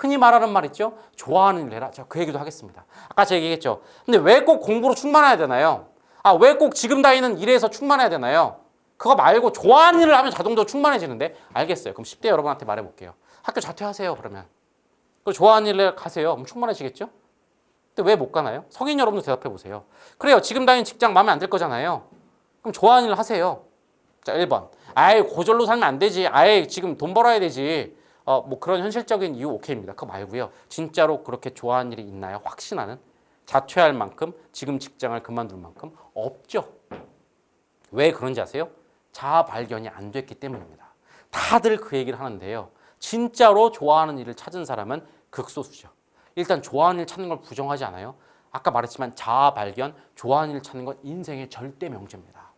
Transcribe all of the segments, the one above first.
흔히 말하는 말 있죠? 좋아하는 일 해라. 제가 그 얘기도 하겠습니다. 아까 제가 얘기했죠. 근데 왜 꼭 공부로 충만해야 되나요? 아, 왜 꼭 지금 다니는 일에서 충만해야 되나요? 그거 말고 좋아하는 일을 하면 자동적으로 충만해지는데? 알겠어요. 그럼 10대 여러분한테 말해볼게요. 학교 자퇴하세요, 그러면. 그 좋아하는 일에 가세요. 그럼 충만해지겠죠? 근데 왜 못 가나요? 성인 여러분도 대답해 보세요. 그래요. 지금 다니는 직장 마음에 안 들 거잖아요. 그럼 좋아하는 일 하세요. 자, 1번. 아예 고절로 살면 안 되지. 아예 지금 돈 벌어야 되지. 어, 뭐 그런 현실적인 이유 오케이입니다. 그거 말고요. 진짜로 그렇게 좋아하는 일이 있나요? 확신하는? 자퇴할 만큼 지금 직장을 그만둘 만큼 없죠. 왜 그런지 아세요? 자아 발견이 안 됐기 때문입니다. 다들 그 얘기를 하는데요. 진짜로 좋아하는 일을 찾은 사람은 극소수죠. 일단 좋아하는 일 찾는 걸 부정하지 않아요. 아까 말했지만 자아 발견, 좋아하는 일 찾는 건 인생의 절대 명제입니다.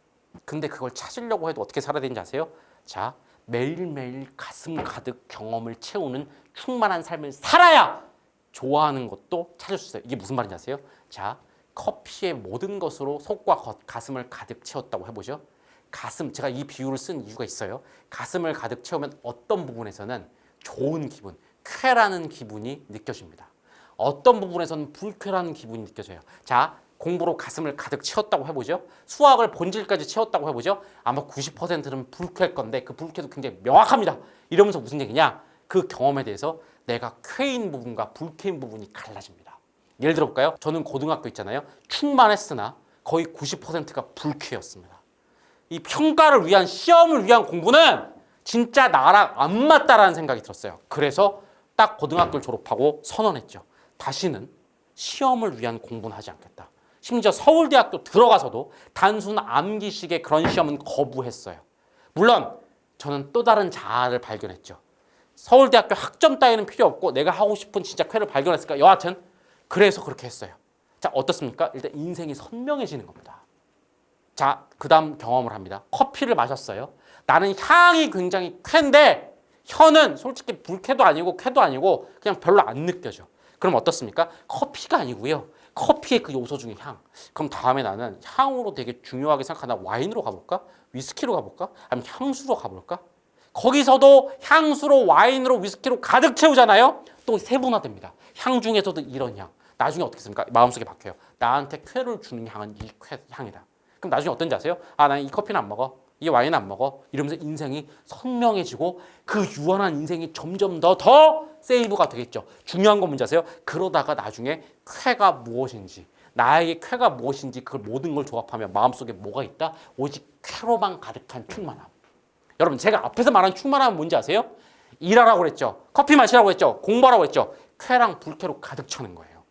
근데 그걸 찾으려고 해도 어떻게 살아야 되는지 아세요? 자, 매일매일 가슴 가득 경험을 채우는 충만한 삶을 살아야 좋아하는 것도 찾을 수 있어요. 이게 무슨 말인지 아세요? 자, 커피의 모든 것으로 속과 겉, 가슴을 가득 채웠다고 해보죠. 가슴, 제가 이 비유를 쓴 이유가 있어요. 가슴을 가득 채우면 어떤 부분에서는 좋은 기분, 쾌라는 기분이 느껴집니다. 어떤 부분에서는 불쾌라는 기분이 느껴져요. 자, 공부로 가슴을 가득 채웠다고 해보죠. 수학을 본질까지 채웠다고 해보죠. 아마 90%는 불쾌할 건데 그 불쾌도 굉장히 명확합니다. 이러면서 무슨 얘기냐? 그 경험에 대해서 내가 쾌인 부분과 불쾌인 부분이 갈라집니다. 예를 들어 볼까요? 저는 고등학교 있잖아요. 충만했으나 거의 90%가 불쾌였습니다. 이 평가를 위한 시험을 위한 공부는 진짜 나랑 안 맞다라는 생각이 들었어요. 그래서 딱 고등학교를 졸업하고 선언했죠. 다시는 시험을 위한 공부는 하지 않겠다. 심지어 서울대학교 들어가서도 단순 암기식의 그런 시험은 거부했어요. 물론 저는 또 다른 자아를 발견했죠. 서울대학교 학점 따위는 필요 없고 내가 하고 싶은 진짜 쾌를 발견했을까? 여하튼 그래서 그렇게 했어요. 자 어떻습니까? 일단 인생이 선명해지는 겁니다. 자, 그 다음 경험을 합니다. 커피를 마셨어요. 나는 향이 굉장히 쾌인데 혀는 솔직히 불쾌도 아니고 쾌도 아니고 그냥 별로 안 느껴져. 그럼 어떻습니까? 커피가 아니고요. 커피의 그 요소 중에 향. 그럼 다음에 나는 향으로 되게 중요하게 생각하나 와인으로 가볼까? 위스키로 가볼까? 아니면 향수로 가볼까? 거기서도 향수로 와인으로 위스키로 가득 채우잖아요. 또 세분화됩니다. 향 중에서도 이런 향. 나중에 어떻게 습니까 마음속에 박혀요. 나한테 쾌를 주는 향은 이 쾌 향이다. 그럼 나중에 어떤지 아세요? 아, 난 이 커피는 안 먹어. 이 와인 안 먹어. 이러면서 인생이 선명해지고 그 유한한 인생이 점점 더 더 세이브가 되겠죠. 중요한 건 뭔지 아세요? 그러다가 나중에 쾌가 무엇인지 나에게 쾌가 무엇인지 그 모든 걸 조합하면 마음속에 뭐가 있다? 오직 쾌로만 가득한 충만함. 여러분 제가 앞에서 말한 충만함은 뭔지 아세요? 일하라고 그랬죠. 커피 마시라고 했죠. 공부하라고 했죠. 쾌랑 불쾌로 가득 차는 거예요.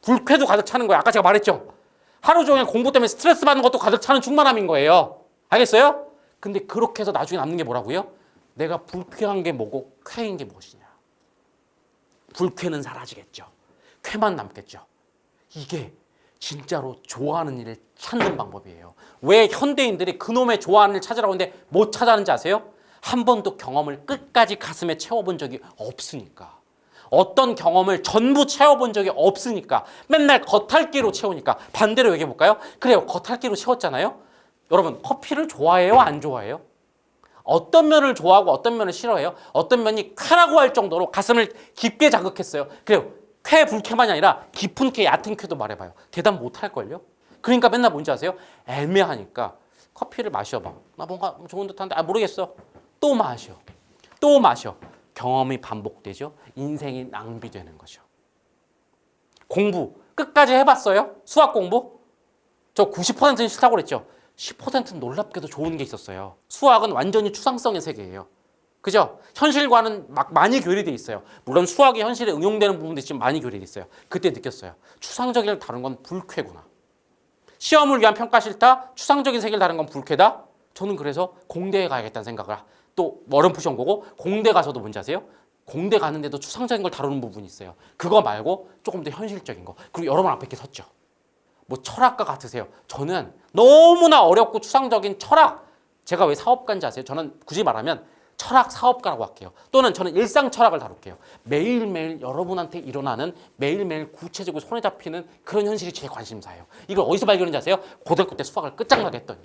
불쾌도 가득 차는 거예요. 아까 제가 말했죠. 하루 종일 공부 때문에 스트레스 받는 것도 가득 차는 충만함인 거예요. 알겠어요? 근데 그렇게 해서 나중에 남는 게 뭐라고요? 내가 불쾌한 게 뭐고 쾌인 게 무엇이냐. 불쾌는 사라지겠죠. 쾌만 남겠죠. 이게 진짜로 좋아하는 일을 찾는 방법이에요. 왜 현대인들이 그놈의 좋아하는 일 찾으라고 하는데 못 찾아하는지 아세요? 한 번도 경험을 끝까지 가슴에 채워본 적이 없으니까. 어떤 경험을 전부 채워본 적이 없으니까 맨날 겉핥기로 채우니까 반대로 얘기해 볼까요? 그래요 겉핥기로 채웠잖아요 여러분 커피를 좋아해요 안 좋아해요? 어떤 면을 좋아하고 어떤 면을 싫어해요? 어떤 면이 쾌라고 할 정도로 가슴을 깊게 자극했어요 그래요 쾌 불쾌만이 아니라 깊은 쾌 얕은 쾌도 말해봐요 대답 못 할걸요? 그러니까 맨날 뭔지 아세요? 애매하니까 커피를 마셔봐 나 뭔가 좋은 듯한데 아 모르겠어 또 마셔 또 마셔 경험이 반복되죠. 인생이 낭비되는 거죠. 공부 끝까지 해봤어요? 수학 공부? 저 90%는 싫다고 그랬죠. 10%는 놀랍게도 좋은 게 있었어요. 수학은 완전히 추상성의 세계예요. 그죠? 현실과는 막 많이 교리돼 있어요. 물론 수학이 현실에 응용되는 부분도 있지만 많이 교리돼 있어요. 그때 느꼈어요. 추상적인 걸 다룬 건 불쾌구나. 시험을 위한 평가 싫다? 추상적인 세계를 다룬 건 불쾌다? 저는 그래서 공대에 가야겠다는 생각을 또 어렴풋이 온 거고 공대 가서도 뭔지 아세요? 공대 가는데도 추상적인 걸 다루는 부분이 있어요. 그거 말고 조금 더 현실적인 거. 그리고 여러분 앞에 이렇게 섰죠. 뭐 철학과 같으세요. 저는 너무나 어렵고 추상적인 철학. 제가 왜 사업가인지 아세요? 저는 굳이 말하면 철학 사업가라고 할게요. 또는 저는 일상 철학을 다룰게요. 매일매일 여러분한테 일어나는 매일매일 구체적으로 손에 잡히는 그런 현실이 제 관심사예요. 이걸 어디서 발견했는지 아세요? 고등학교 때 수학을 끝장나게 했더니.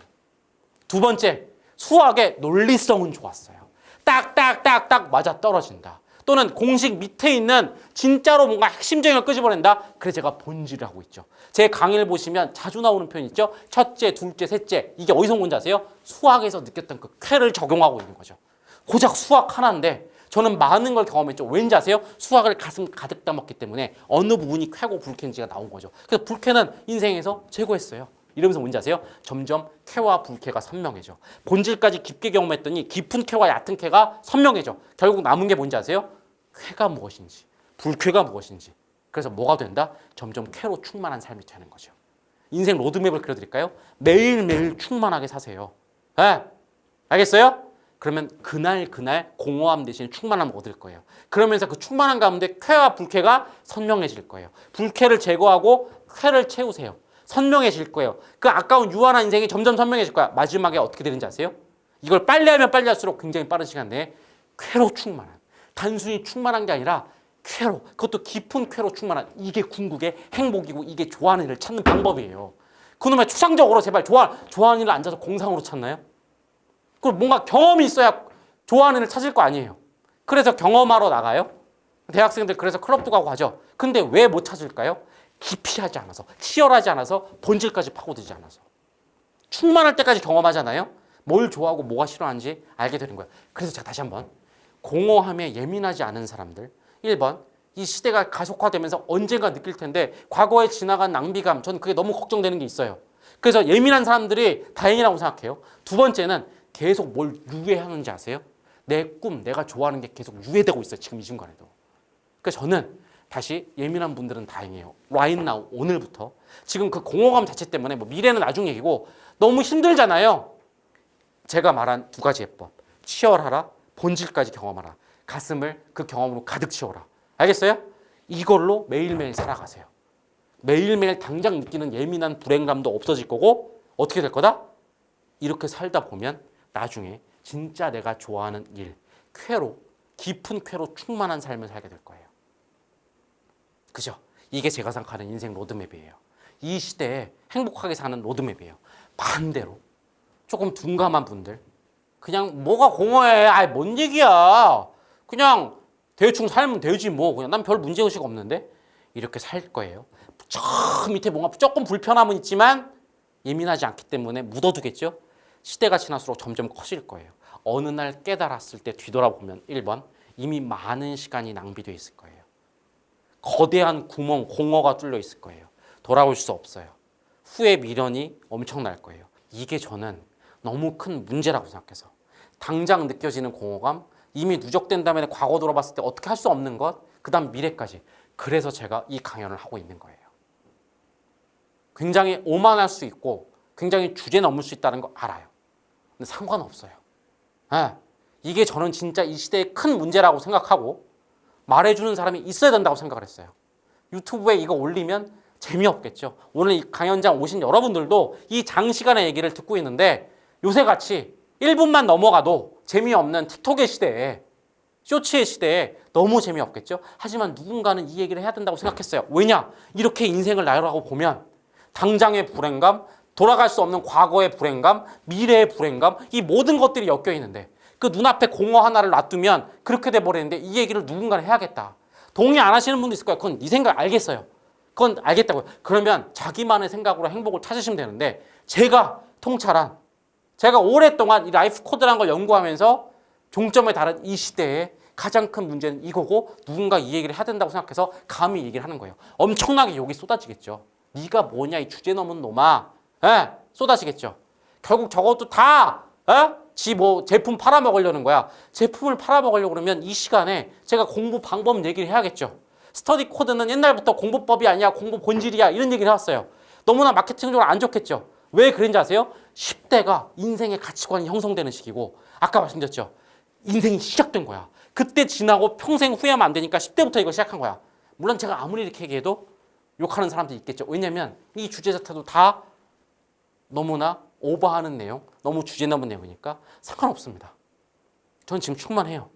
두 번째, 수학의 논리성은 좋았어요. 딱딱딱딱 맞아 떨어진다. 또는 공식 밑에 있는 진짜로 뭔가 핵심적인 걸 끄집어낸다. 그래서 제가 본질을 하고 있죠. 제 강의를 보시면 자주 나오는 표현 있죠. 첫째, 둘째, 셋째. 이게 어디서 온 건지 아세요? 수학에서 느꼈던 그 쾌를 적용하고 있는 거죠. 고작 수학 하나인데 저는 많은 걸 경험했죠. 왠지 아세요? 수학을 가슴 가득 담았기 때문에 어느 부분이 쾌고 불쾌인지가 나온 거죠. 그래서 불쾌는 인생에서 최고였어요. 이러면서 뭔지 아세요? 점점 쾌와 불쾌가 선명해져. 본질까지 깊게 경험했더니 깊은 쾌와 얕은 쾌가 선명해져. 결국 남은 게 뭔지 아세요? 쾌가 무엇인지, 불쾌가 무엇인지. 그래서 뭐가 된다? 점점 쾌로 충만한 삶이 되는 거죠. 인생 로드맵을 그려드릴까요? 매일매일 충만하게 사세요. 예? 알겠어요? 그러면 그날 그날 공허함 대신 충만함을 얻을 거예요. 그러면서 그 충만한 가운데 쾌와 불쾌가 선명해질 거예요. 불쾌를 제거하고 쾌를 채우세요. 선명해질 거예요. 그 아까운 유한한 인생이 점점 선명해질 거야. 마지막에 어떻게 되는지 아세요? 이걸 빨리 하면 빨리 할수록 굉장히 빠른 시간 내에 쾌로 충만한 단순히 충만한 게 아니라 쾌로 그것도 깊은 쾌로 충만한 이게 궁극의 행복이고 이게 좋아하는 일을 찾는 방법이에요. 그놈의 추상적으로 제발 좋아 좋아하는 일을 앉아서 공상으로 찾나요? 그럼 뭔가 경험이 있어야 좋아하는 일을 찾을 거 아니에요. 그래서 경험하러 나가요. 대학생들 그래서 클럽도 가고 하죠. 근데 왜 못 찾을까요? 깊이 하지 않아서, 치열하지 않아서, 본질까지 파고들지 않아서. 충만할 때까지 경험하잖아요. 뭘 좋아하고 뭐가 싫어하는지 알게 되는 거예요. 그래서 제가 다시 한번 공허함에 예민하지 않은 사람들 1번 이 시대가 가속화되면서 언젠가 느낄 텐데 과거에 지나간 낭비감 저는 그게 너무 걱정되는 게 있어요. 그래서 예민한 사람들이 다행이라고 생각해요. 두 번째는 계속 뭘 유예하는지 아세요? 내 꿈, 내가 좋아하는 게 계속 유예되고 있어요. 지금 이 순간에도. 그래서 저는 다시 예민한 분들은 다행이에요. right now, 오늘부터. 지금 그 공허감 자체 때문에 뭐 미래는 나중 얘기고 너무 힘들잖아요. 제가 말한 두 가지 예법. 치열하라, 본질까지 경험하라. 가슴을 그 경험으로 가득 채워라. 알겠어요? 이걸로 매일매일 살아가세요. 매일매일 당장 느끼는 예민한 불행감도 없어질 거고 어떻게 될 거다? 이렇게 살다 보면 나중에 진짜 내가 좋아하는 일, 쾌로, 깊은 쾌로 충만한 삶을 살게 될 거예요. 그죠? 이게 제가 생각하는 인생 로드맵이에요. 이 시대에 행복하게 사는 로드맵이에요. 반대로 조금 둔감한 분들, 그냥 뭐가 공허해, 아이 뭔 얘기야. 그냥 대충 살면 되지 뭐. 그냥 난 별 문제 의식 없는데 이렇게 살 거예요. 저 밑에 뭔가 조금 불편함은 있지만 예민하지 않기 때문에 묻어두겠죠. 시대가 지날수록 점점 커질 거예요. 어느 날 깨달았을 때 뒤돌아보면 1번 이미 많은 시간이 낭비되어 있을 거예요. 거대한 구멍, 공허가 뚫려 있을 거예요. 돌아올 수 없어요. 후에 미련이 엄청날 거예요. 이게 저는 너무 큰 문제라고 생각해서 당장 느껴지는 공허감, 이미 누적된 다음에 과거 돌아봤을 때 어떻게 할 수 없는 것, 그다음 미래까지. 그래서 제가 이 강연을 하고 있는 거예요. 굉장히 오만할 수 있고 굉장히 주제 넘을 수 있다는 거 알아요. 근데 상관없어요. 예. 이게 저는 진짜 이 시대의 큰 문제라고 생각하고 말해주는 사람이 있어야 된다고 생각을 했어요. 유튜브에 이거 올리면 재미없겠죠. 오늘 이 강연장 오신 여러분들도 이 장시간의 얘기를 듣고 있는데 요새 같이 1분만 넘어가도 재미없는 틱톡의 시대에 쇼츠의 시대에 너무 재미없겠죠. 하지만 누군가는 이 얘기를 해야 된다고 생각했어요. 왜냐? 이렇게 인생을 나열하고 보면 당장의 불행감, 돌아갈 수 없는 과거의 불행감, 미래의 불행감, 이 모든 것들이 엮여 있는데 그 눈앞에 공허 하나를 놔두면 그렇게 돼 버리는데 이 얘기를 누군가는 해야겠다. 동의 안 하시는 분도 있을 거예요. 그건 네 생각 알겠어요. 그건 알겠다고요. 그러면 자기만의 생각으로 행복을 찾으시면 되는데 제가 통찰한 제가 오랫동안 이 라이프 코드라는 걸 연구하면서 종점에 다른 이 시대에 가장 큰 문제는 이거고 누군가 이 얘기를 해야 된다고 생각해서 감히 얘기를 하는 거예요. 엄청나게 욕이 쏟아지겠죠. 네가 뭐냐 이 주제 넘은 놈아. 예, 쏟아지겠죠. 결국 저것도 다 예? 지 뭐 제품 팔아먹으려는 거야. 제품을 팔아먹으려고 그러면 이 시간에 제가 공부 방법 얘기를 해야겠죠. 스터디 코드는 옛날부터 공부법이 아니야, 공부 본질이야 이런 얘기를 해왔어요. 너무나 마케팅적으로 안 좋겠죠. 왜 그런지 아세요? 10대가 인생의 가치관이 형성되는 시기고 아까 말씀드렸죠. 인생이 시작된 거야. 그때 지나고 평생 후회하면 안 되니까 10대부터 이걸 시작한 거야. 물론 제가 아무리 이렇게 얘기해도 욕하는 사람도 있겠죠. 왜냐면 이 주제 자체도 다 너무나 오버하는 내용, 너무 주제 넘은 내용이니까 상관없습니다. 전 지금 충만해요.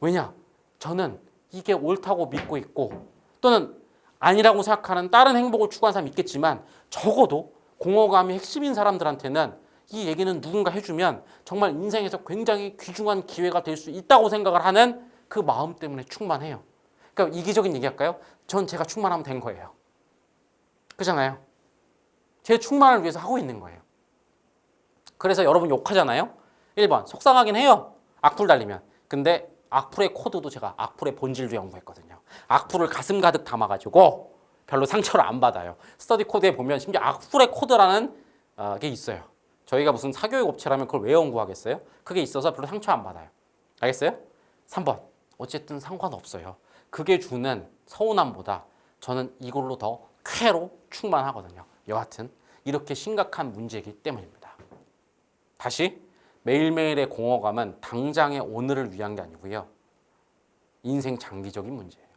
왜냐? 저는 이게 옳다고 믿고 있고 또는 아니라고 생각하는 다른 행복을 추구하는 사람이 있겠지만 적어도 공허감이 핵심인 사람들한테는 이 얘기는 누군가 해주면 정말 인생에서 굉장히 귀중한 기회가 될 수 있다고 생각을 하는 그 마음 때문에 충만해요. 그러니까 이기적인 얘기 할까요? 전 제가 충만하면 된 거예요. 그잖아요. 제 충만을 위해서 하고 있는 거예요. 그래서 여러분 욕하잖아요. 1번 속상하긴 해요. 악플 달리면. 근데 악플의 코드도 제가 악플의 본질도 연구했거든요. 악플을 가슴 가득 담아가지고 별로 상처를 안 받아요. 스터디 코드에 보면 심지어 악플의 코드라는 어, 게 있어요. 저희가 무슨 사교육 업체라면 그걸 왜 연구하겠어요? 그게 있어서 별로 상처 안 받아요. 알겠어요? 3번 어쨌든 상관없어요. 그게 주는 서운함보다 저는 이걸로 더 쾌로 충만하거든요. 여하튼 이렇게 심각한 문제이기 때문입니다. 다시 매일매일의 공허감은 당장의 오늘을 위한 게 아니고요. 인생 장기적인 문제예요.